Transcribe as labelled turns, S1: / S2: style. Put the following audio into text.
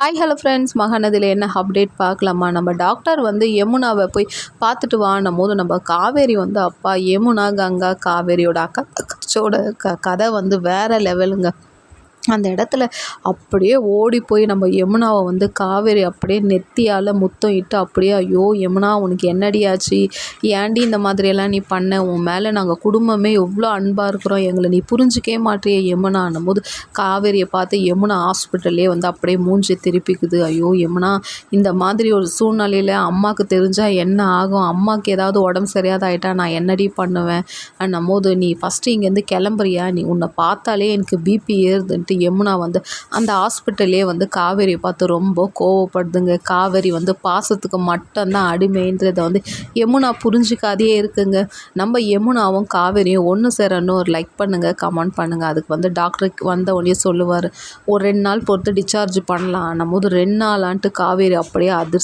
S1: Hi hello friends மகாநதியில் என்ன update பார்க்கலாமா நம்ம டாக்டர் வந்து யமுனாவை போய் பார்த்துட்டு வான்னும் போது நம்ம காவேரி வந்து அப்பா யமுனா கங்கா காவேரியோட அக்கா கச்சோட க கதை வந்து வேறு லெவலுங்க அந்த இடத்துல அப்படியே ஓடி போய் நம்ம யமுனாவை வந்து காவேரி அப்படியே நெத்தியால் முத்தம் இட்டு அப்படியே ஐயோ யமுனா உனக்கு என்னடி ஆச்சு? ஏன்டி இந்த மாதிரியெல்லாம் நீ பண்ண? உன் மேலே நாங்கள் குடும்பமே எவ்வளோ அன்பாக இருக்கிறோம். எங்களை நீ புரிஞ்சிக்கவே மாட்டிய யமுனான்னும் போது காவேரியை பார்த்து யமுனா ஹாஸ்பிட்டல்லே வந்து அப்படியே மூஞ்சி திருப்பிக்குது. ஐயோ யமுனா இந்த மாதிரி ஒரு சூழ்நிலையில் அம்மாவுக்கு தெரிஞ்சால் என்ன ஆகும்? அம்மாவுக்கு ஏதாவது உடம்பு சரியாத ஆகிட்டா நான் என்னடி பண்ணுவேன்? அன்னும் போது நீ ஃபஸ்ட்டு இங்கேருந்து கிளம்புறியா? நீ உன்னை பார்த்தாலே எனக்கு பிபி ஏறுதுன்ட்டு யமுனா வந்து அந்த ஹாஸ்பிட்டல்லே வந்து காவேரியை பார்த்து ரொம்ப கோவப்படுதுங்க. காவேரி வந்து பாசத்துக்கு மட்டும்தான் அடிமைன்றதை வந்து யமுனா புரிஞ்சிக்காதே இருக்குங்க. நம்ம யமுனாவும் காவேரியும் ஒன்று சேரன்னு ஒரு லைக் பண்ணுங்கள் கமெண்ட் பண்ணுங்கள் அதுக்கு வந்து டாக்டருக்கு வந்த உடனே சொல்லுவார். ஒரு ரெண்டு நாள் பொறுத்து டிஸ்சார்ஜ் பண்ணலாம். நம்ம போது ரெண்டு நாளான்ட்டு காவேரி அப்படியே அதிர்ச்சி